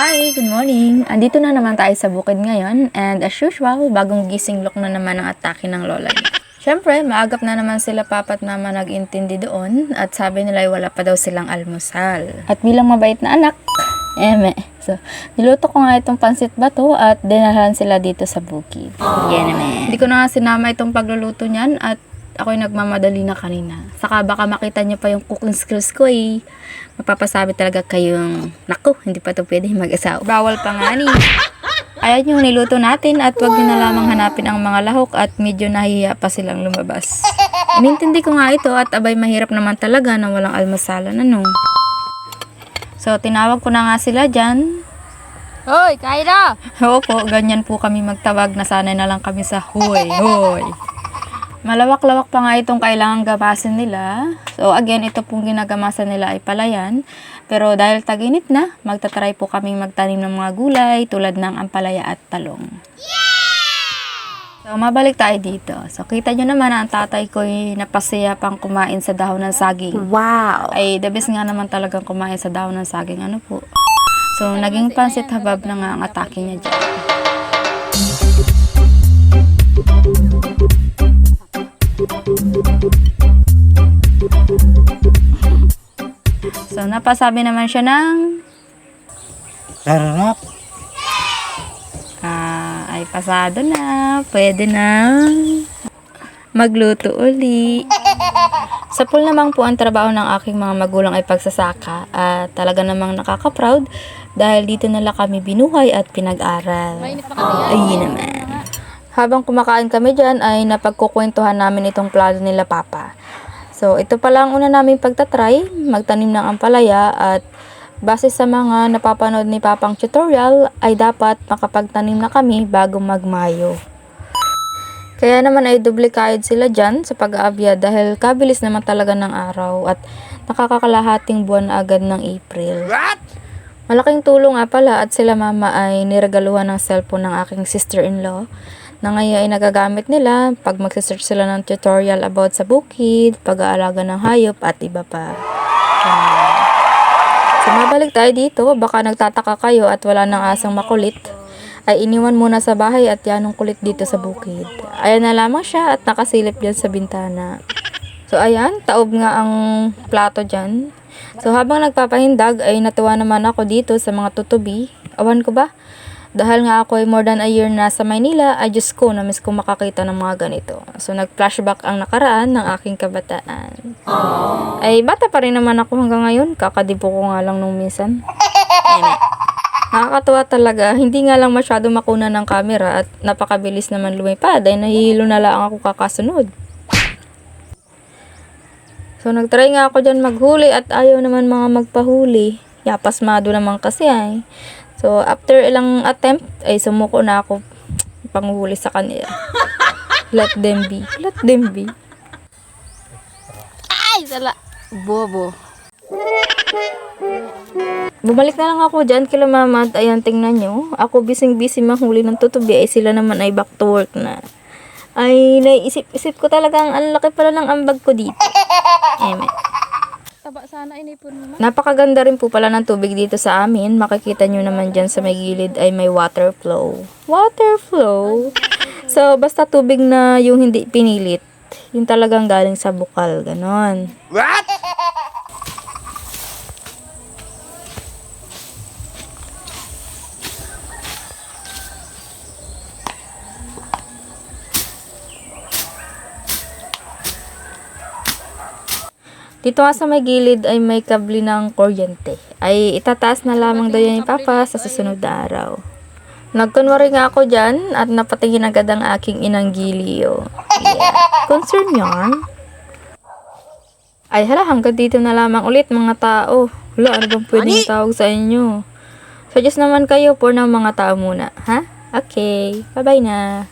Hi, good morning. Andito na naman tayo sa bukid ngayon and as usual, bagong gising look na naman ang atake ng lola niya. Siyempre, maagap na naman sila papat naman nag-intindi doon at sabi nila ay wala pa daw silang almusal. At bilang mabait na anak, eme. So, niluto ko nga itong pansit bato at dinalhan sila dito sa bukid. Yan naman. Hindi ko na nga sinama itong pagluluto niyan at ako'y nagmamadali na kanina. Saka baka makita niyo pa yung cooking skills ko eh. Mapapasabi talaga kayong, naku, hindi pa to pwede mag-asawa. Bawal pa nga ni. Ayan yung niluto natin at wag niyo na lamang hanapin ang mga lahok at medyo nahihiya pa silang lumabas. Inintindi ko nga ito at abay mahirap naman talaga na walang almasalan ano. So tinawag ko na nga sila dyan. Hoy, Kyra! Oo po, ganyan po kami magtawag na sanay na lang kami sa hoy, hoy. Malawak-lawak pa nga itong kailangan gabasin nila. So again, ito pong ginagamasan nila ay palayan. Pero dahil taginit na, magtatry po kaming magtanim ng mga gulay tulad ng ampalaya at talong. So mabalik tayo dito. So kita nyo naman na ang tatay ko ay napasaya pang kumain sa dahon ng saging. Wow! Ay the best nga naman talagang kumain sa dahon ng saging. Ano po? So naging pansit habab na nga ang atake niya dyan. So, napasabi naman siya ng Sarap. ah, ay pasado na, pwede na magluto uli. Sa pool naman po ang trabaho ng aking mga magulang ay pagsasaka at talaga namang nakaka-proud dahil dito nila kami binuhay at pinag-aral. Ayun naman. Habang kumakain kami dyan ay napagkukwentuhan namin itong plano nila papa. So ito pala ang una namin pagtatry, magtanim ng ampalaya at base sa mga napapanood ni papang tutorial ay dapat makapagtanim na kami bago magmayo. Kaya naman ay doble sila dyan sa pag-aabya dahil kabilis naman talaga ng araw at nakakakalahating buwan agad ng April. Malaking tulong nga pala at sila mama ay niregaluhan ng cellphone ng aking sister-in-law na ngayon ay nagagamit nila pag magsisearch sila ng tutorial about sa bukid, pag-aalaga ng hayop at iba pa. Ayan. So mabalik tayo dito, baka nagtataka kayo at wala nang asang makulit ay iniwan muna sa bahay at yanong kulit dito sa bukid. Ayan na lamang siya at nakasilip dyan sa bintana. So ayan, taob nga ang plato dyan. So habang nagpapahindag ay natuwa naman ako dito sa mga tutubi. Awan ko ba? Dahil nga ako ay more than a year na sa Maynila, ay Diyos ko, na-miss ko makakita ng mga ganito. So nag-flashback ang nakaraan ng aking kabataan. Ay bata pa rin naman ako hanggang ngayon, kakadipo ko nga lang nung minsan. Eme. Nakakatuwa talaga. Hindi nga lang masyado makuna ng camera at napakabilis naman lumipad ay nahihilo na lang ako kakasunod. So nagtry nga ako dyan maghuli at ayaw naman mga magpahuli. Yapasmado naman kasi ay. So after ilang attempt ay sumuko na ako panghuli sa kanila. Let them be. Let them be. Ay, sala! Bobo. Bumalik na lang ako dyan kila mama at ayan tingnan nyo. Ako bising-busy manghuli ng tutubi ay sila naman ay back to work na. Ay, naisip-isip ko talagang ang laki pala ng ambag ko dito. Eme. Taba sana ma. Napakaganda rin po pala ng tubig dito sa amin. Makikita nyo naman dyan sa may gilid ay may water flow. Water flow? So, basta tubig na yung hindi pinilit. Yung talagang galing sa bukal. Ganon. What? Dito nga sa may gilid ay may kabli ng kuryente. Ay itataas na lamang daw yan ni Papa sa susunod na araw. Nagkunwari nga ako dyan at napatingin agad ang aking inang giliyo. Yeah. Concern yarn? Ay hala, hanggang dito na lamang ulit mga tao. Wala, ano bang pwedeng tawag sa inyo? Suggest naman kayo for ng mga tao muna, ha? Okay, bye-bye na.